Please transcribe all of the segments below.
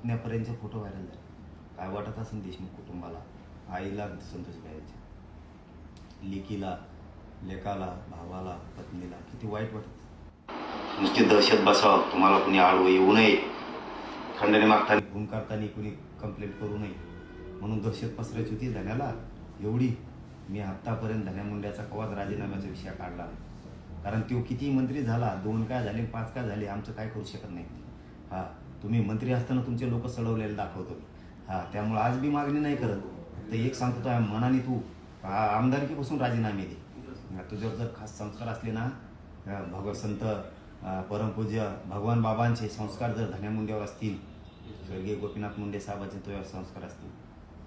पुतण्यापर्यंतचे photo viral झाले. काय वाटत असेल देशमुख कुटुंबाला? आईला संतोष घ्यायचे. लेकीला लेकाला भावाला पत्नीला किती वाईट वाटत नुसती दहशत बसावं. तुम्हाला कुणी आडवं येऊ नये. खंडणी मागताना गुण करताना कुणी कंप्लेंट करू नये. म्हणून दहशत पसरायची होती धन्याला. एवढी मी आत्तापर्यंत धन्या मुंड्याचा कवाच राजीनाम्याचा विषय काढला. कारण तो किती मंत्री झाला दोन काय झाले पाच काय झाले आमचं काय करू शकत नाही. हा तुम्ही मंत्री असताना तुमचे लोक सडवलेले दाखवतो हा त्यामुळे आज बी मागणी नाही करत. तर एक सांगतो तो मनाने तू. आमदारकीपासून राजीनामे दे. तुझ्यावर जर खास संस्कार असले ना अ, भगवत संत परमपूज्य भगवान बाबांचे संस्कार जर धन्या मुंड्यावर असतील स्वर्गीय गोपीनाथ मुंडे साहेबांचे तुझ्यावर संस्कार असतील.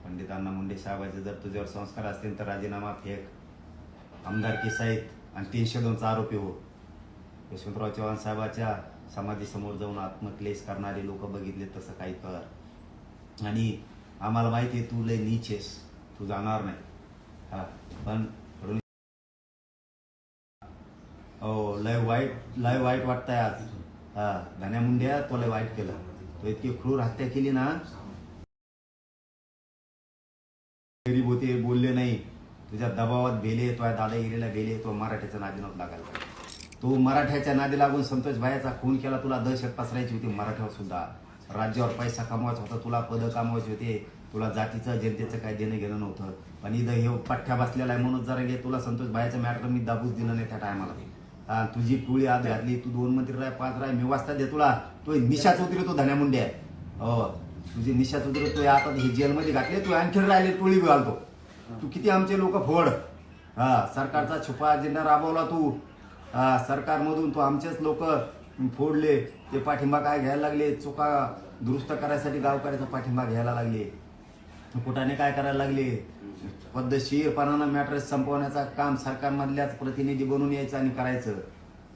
पंडित अण्णा मुंडे साहेबांचे जर तुझ्यावर संस्कार असतील तर राजीनामा फेक. आमदारकी सहित आणि तीनशे दोनचा आरोपी हो. यशवंतराव चव्हाण साहेबाच्या समाधीसमोर जाऊन आत्मक्लेश करणारे लोक बघितले तसं काही कर. आणि आम्हाला माहिती आहे तू लय नीच आहेस. तू जाणार नाही. हा पण हो लय वाईट लय वाईट वाटतंय आज. हा धन्या मुंड्या तो लय वाईट केलं. तो इतकी क्रूर हत्या केली ना. गरीब होते बोलले नाही. तुझ्या दबावात भेले तो दादागिरीला भेले तो मराठीचा नादी लागायला तू मराठ्याच्या नादी लागून संतोष भायाचा खून केला तुला दहशत पसरायची होती मराठ्यावर सुद्धा. राज्यावर पैसा कमवायचा होता तुला पद कमवायचे होते. तुला जातीचं जनतेचं काय देणं घेणं नव्हतं. पण इथं हे पठ्ठ्या बसलेला आहे म्हणून जरा घे तुला संतोष भाईचं मॅटर मी दाबूच दिलं नाही त्या टायमाला हा तुझी टोळी आत घातली तू दोन मंत्री राय पाच राय मी वाजता दे तुला. तो निशाच चौधरी तो धन्या मुंडे. आहे हो तुझी निशाच चौधरी तो आता हे जेलमध्ये घातले तू आणखी राहिले टोळी घालतो. तू किती आमचे लोक फोड. हा सरकारचा छुपा अजेंडा राबवला तू. सरकारमधून तो आमचेच लोक फोडले. ते पाठिंबा काय घ्यायला लागले? चुका दुरुस्त करायसाठी गावकऱ्याचा पाठिंबा घ्यायला लागले. कुठाने काय करायला लागले? पद्धतशीरपणानं मॅटर संपवण्याचा काम सरकारमधल्याच प्रतिनिधी बनून यायचं आणि करायचं.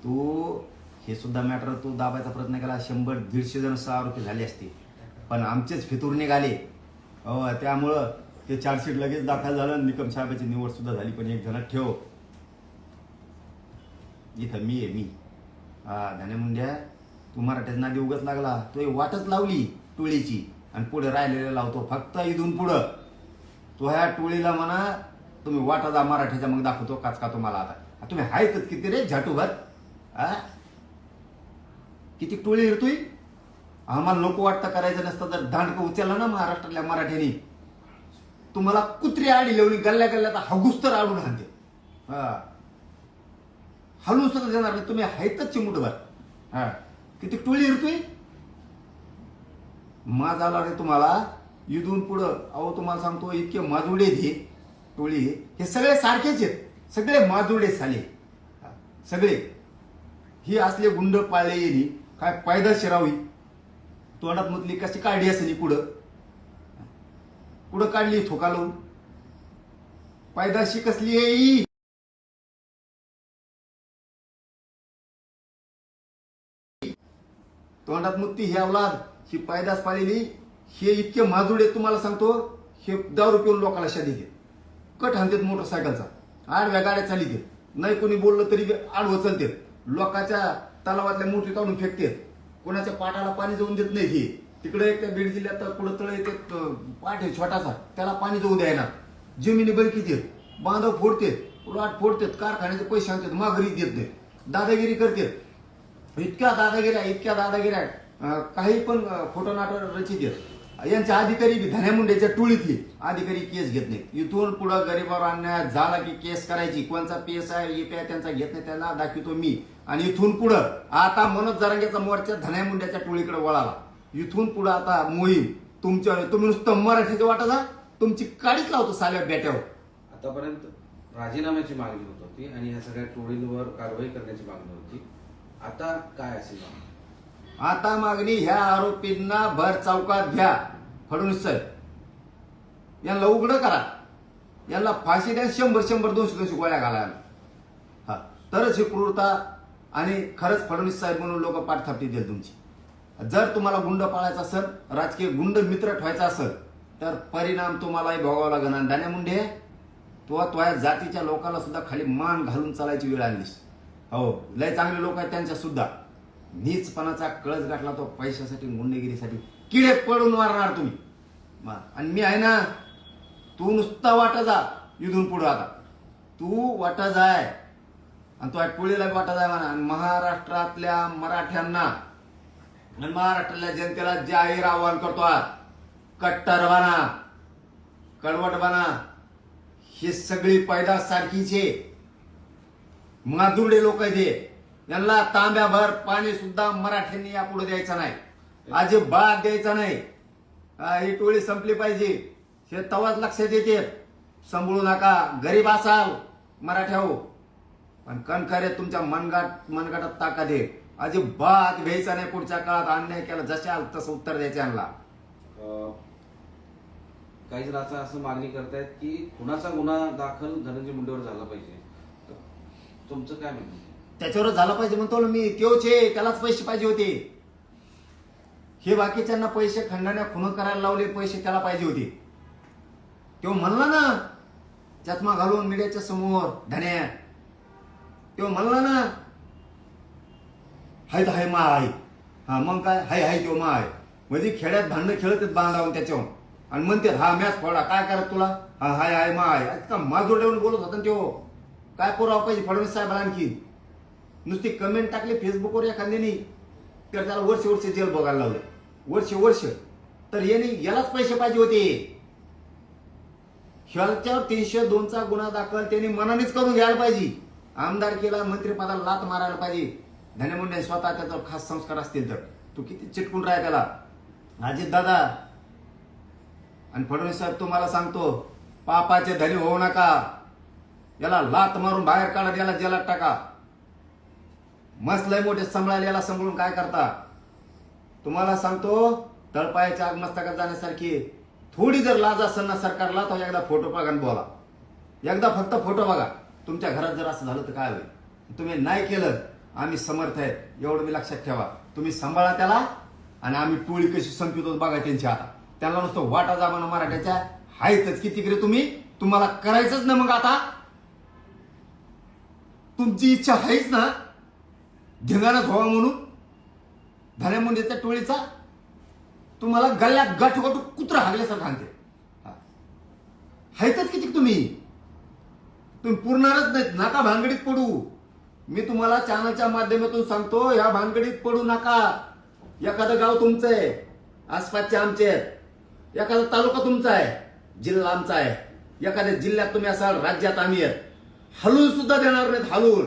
तू हे सुद्धा मॅटर तू दाबायचा प्रयत्न केला शंभर दीडशे जण सहा आरोपी झाले असते. पण आमचेच फितूर निघाले. हो त्यामुळं ते चार्जशीट लगेच दाखल झालं निकम साहेबाची निवड सुद्धा झाली. पण एक जण ठेव. इथं मी आहे मी. हा धन्या मुंड्या तू मराठ्याचा नादी उगत लागला. तो एक वाटच लावली टोळीची. आणि पुढे राहिलेला लावतो फक्त इथून पुढं. तो ह्या टोळीला म्हणा तुम्ही वाटा जा मराठीचा मग दाखवतो काच का तुम्हाला आता. तुम्ही आहेतच किती रे झाटूभर? आ? किती टोळी येतोय आम्हाला नको वाटतं करायचं नसतं तर दांडक उचलला ना महाराष्ट्रातल्या मराठ्यांनी. तुम्हाला कुत्री आडी लावली गल्ल्या गल्ल्यात हगूस तर आडून आणते हा. हलून सुद्धा देणार नाही तुम्ही आहेतच चिमुटभर. हा. किती टोळी रे तुई माज आला रे तुम्हाला. इथून पुढं अहो तुम्हाला सांगतो इतके माजुडे हे. टोळी हे सगळे सारखेच आहेत. सगळे माजुडे झाले. सगळे. ही असले गुंड पाळले येणी काय पायदा शिरावी. तोंडात मुतली कशी काढली असेल पुढं पुढं काढली थोका लावून? पायदाशी कसली आहे तोंडात मुक्ती ही अवलाद ही पायदास पाळलेली हे इतके माजुडे तुम्हाला सांगतो हे दारू पिऊन लोकांना शादी घे. कट हाणतात मोटरसायकलचा. आडव्या गाड्या चाली देत नाही कोणी बोललं तरी आडवं चालते. लोकांच्या तलावातल्या मूर्ती काढून फेकतेत कोणाच्या पाटाला पाणी जाऊन देत नाही हे. तिकडे एक त्या बीड जिल्ह्यात कुठं तळ येते पाठ आहे छोटासा. त्याला पाणी जाऊ द्यायला. जमिनी बरकीत बांधव फोडतेत प्लॉट फोडतेत कारखान्याचे पैसे आणतात माघारी देत नाही. दादागिरी करतात इतक्या दादागिऱ्या इतक्या दादागिऱ्या काही पण फोटो खोटं नाटक रचित आहेत. यांचे अधिकारी बी धन्या मुंड्याच्या टोळीतली अधिकारी केस घेत नाहीत. इथून पुढं गरीबावर अन्याय झाला की केस करायची. कोणचा पीएस आहे EPI त्यांचा घेत नाही त्यांना दाखवितो मी. आणि इथून पुढं आता मनोज जरांगेचा मोर्चा धन्या मुंड्याच्या टोळीकडे वळाला. इथून पुढं आता मोहीम तुमच्या तुम्ही नुसतं मराठीचं वाटा तुमची काडीच लावतो साल्या बेट्यावर. आतापर्यंत राजीनाम्याची मागणी होत होती आणि ह्या सगळ्या टोळींवर कारवाई करण्याची मागणी होती. आता काय असेल? आता मागणी ह्या आरोपींना भर चौकात घ्या. फडणवीस साहेब. यांना उघडं करा. यांना फाशी द्या शंभर शंभर दोनशे दोनशे गोळ्या घालायला हा तरच ही क्रूरता आणि खरंच फडणवीस साहेब म्हणून लोक पाठथापटी देईल तुमची. जर तुम्हाला गुंड पाळायचा असेल राजकीय गुंड मित्र ठेवायचा असेल तर परिणाम तुम्हालाही भोगावा लागेल. आणि दाण्या मुंडे तो तुझ्या जातीच्या लोकांना सुद्धा खाली मान घालून चालायची वेळ आणलीस हो लय चांगले लोक आहेत त्यांच्या सुद्धा. नीचपणाचा कळस गाठला तो पैशासाठी गुंडगिरीसाठी. किडे पडून मारणार तुम्ही. आणि मी आहे ना तू नुसता वाटा जा इथून पुढं आता. तू वाटा जाय. आणि तो टोळीला वाटा जाय म्हणा. आणि महाराष्ट्रातल्या मराठ्यांना आणि महाराष्ट्रातल्या जनतेला जाहीर आवाहन करतो आज. कट्टर बना कडवट बना. हे सगळी पैदास सारखीचे माधुरडे लोक आहे ते यांना तांब्याभर पाणी सुद्धा मराठ्यांनी यापुढे द्यायचं नाही. अजिबात द्यायचा नाही. ही टोळी संपली पाहिजे. हे तवाच लक्षात येते. सांभाळू नका. गरीब असाल मराठ्या हो. पण कणखरे तुमच्या मनगाट मनगाटात ताकद आहे. अजिबात घ्यायचा नाही पुढच्या काळात. अन्याय केला जशाल तसं उत्तर द्यायचं यांना. अं, काही जण असं असं मागणी करतायत की कुणाचा गुन्हा दाखल धनंजय मुंडेवर झाला पाहिजे. तुमचं काय म्हणणं? त्याच्यावर झालं पाहिजे म्हणतो ना मी. तेवच आहे त्यालाच पैसे पाहिजे होते. हे बाकीच्यांना पैसे खंडाण्या खुन करायला लावले पैसे त्याला पाहिजे होते. तो म्हणला ना चष्मा घालून मीडियाच्या समोर धन्या. तो म्हणला ना हाय तर हाय मा आहे हा मग काय? हाय हाय तो मा आहे म्हणजे खेड्यात भांडणं खेळत बांधावून त्याच्यावर. आणि म्हणते हा मॅच फोडा. काय करत तुला? हा हाय हाय मा आहे का माझोड्यावरून बोलत होता ना तो. काय पुरावा पाहिजे फडणवीस साहेबाला आणखी? नुसती कमेंट टाकली फेसबुकवर एखाद्याने तर त्याला वर्ष वर्ष जेल बघायला लावलं वर्ष वर्ष. तर याने यालाच पैसे पाहिजे होते. ह्याच्यावर तीनशे दोनचा गुन्हा दाखल त्यांनी मनानेच करून घ्यायला पाहिजे. आमदार केला मंत्रिपदाला लात मारायला पाहिजे. धनमुंडे स्वतः त्याचा खास संस्कार असतील तर. तू किती चिटकून राह त्याला. अजित दादा आणि फडणवीस साहेब तुम्हाला सांगतो पापाचे धनी होऊ नका. याला लात मारून बाहेर काढा याला जेलात टाका. मस्त लय मोठे सांभाळायला याला सांभाळून काय करता? तुम्हाला सांगतो तळपायाच्या आग मस्तकात जाण्यासारखी थोडी जर लाज असेल ना सरकारला तर एकदा फोटो बघा आणि बोला. एकदा फक्त फोटो बघा. तुमच्या घरात जर असं झालं तर काय होईल? तुम्ही नाही केलं आम्ही समर्थ आहेत. एवढं मी लक्षात ठेवा. तुम्ही सांभाळा त्याला आणि आम्ही टोळी कशी संपितो बघा त्यांची आता. त्यांना नुसतं वाटा जामाना मराठ्याच्या आहेतच किती तिकडे तुम्ही तुम्हाला करायचंच ना मग आता. तुमची इच्छा आहेच ना? धिंगाणच व्हावा म्हणून? धन्या मुंडेच्या टोळीचा? तुम्हाला गल्ल्यात गट गट कुत्रा हागल्यासारखं सांगते हायतच किती तुम्ही? तुम्ही पुरणारच नाहीत. नाका भानगडीत पडू. मी तुम्हाला चॅनलच्या माध्यमातून सांगतो या भानगडीत पडू नका. एखादं गाव तुमचं आहे. आसपासचे आमचे आहेत. एखादा तालुका तुमचा आहे. जिल्हा आमचा आहे. एखाद्या जिल्ह्यात तुम्ही असाल राज्यात आम्ही आहेत. हलून सुद्धा देणार नाहीत हलून.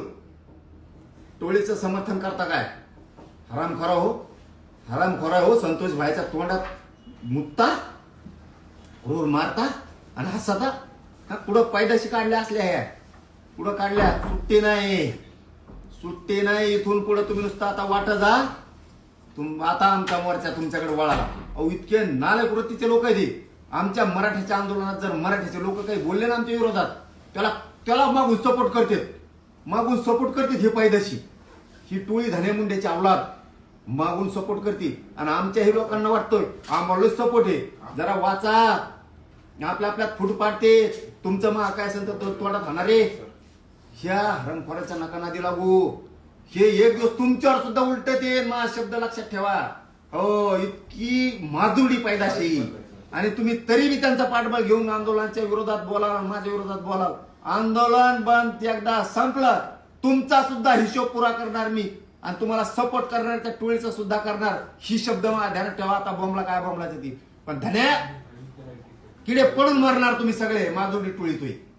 टोळीचं समर्थन करता काय? हराम खरा हो. हराम खरा हो संतोष भाईच्या तोंडात मुतता रोर मारता आणि हसता का पुढं पायदाशी काढल्या असल्या ह्या? पुढं काढल्या? सुट्टी नाही. सुट्टी नाही इथून पुढं तुम्ही नुसतं आता वाट जा. तुम आता आमचा मोर्चा तुमच्याकडे वळाला. अहो इतके नालक वृत्तीचे लोक आहेत आमच्या मराठीच्या आंदोलनात जर मराठीचे लोक काही बोलले ना आमच्या विरोधात त्याला त्याला मागून सपोर्ट करतात मागून सपोर्ट करतात हे पायदशी. ही टोळी धने मुंड्याची अवलाद. मागून सपोर्ट करते. आणि आमच्याही लोकांना वाटतोय आम्हाला सपोर्ट आहे. जरा वाचा. आपल्या आपल्यात फूट पाडते. तुमचं मग काय असेल तर तो तोंडात होणार आहे. ह्या हरणखोराच्या नका नादी लागू. हे एक दिवस तुमच्यावर सुद्धा उलट ते मा शब्द लक्षात ठेवा. हो इतकी माजुडी पायदाशी. आणि तुम्ही तरी मी त्यांचा पाठबळ घेऊन आंदोलनाच्या विरोधात बोलाल माझ्या विरोधात बोलाल. आंदोलन बंद एकदा संपलं. तुमचा सुद्धा हिशोब पुरा करणार मी. आणि तुम्हाला सपोर्ट करणार त्या टोळीचा सुद्धा करणार. ही शब्द मला ध्यानात ठेवा आता बॉम्बला काय बॉम्बलाची ती. पण धन्या किडे पडून मरणार तुम्ही सगळे माधुरी टोळी तुम्ही